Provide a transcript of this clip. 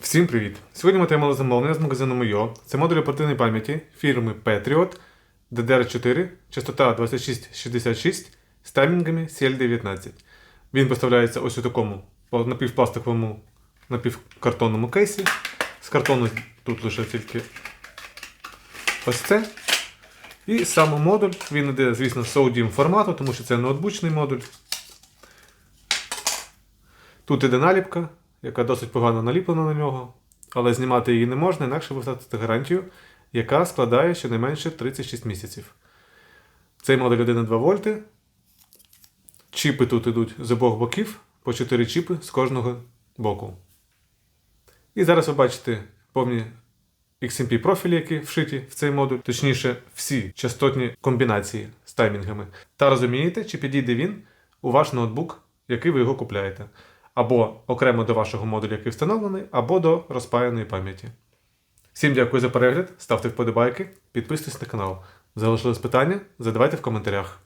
Всім привіт! Сьогодні ми отримали замовлення з магазину Мойо. Це модуль оперативної пам'яті фірми Patriot DDR4, частота 2666 з таймінгами CL19. Він поставляється ось у такому напівпластиковому напівкартонному кейсі. З картону тут лише тільки ось це. І сам модуль, він йде, звісно, з SODIMM формату, тому що це ноутбучний модуль. Тут іде наліпка, яка досить погано наліплена на нього, але знімати її не можна, інакше ви втратите гарантію, яка складає щонайменше 36 місяців. Цей модуль 1,2 вольти. Чіпи тут йдуть з обох боків, по 4 чіпи з кожного боку. І зараз ви бачите повні XMP профілі, які вшиті в цей модуль, точніше, всі частотні комбінації з таймінгами. Та розумієте, чи підійде він у ваш ноутбук, який ви його купляєте. Або окремо до вашого модуля, який встановлений, або до розпаяної пам'яті. Всім дякую за перегляд, ставте вподобайки, підписуйтесь на канал. Залишились питання? Задавайте в коментарях.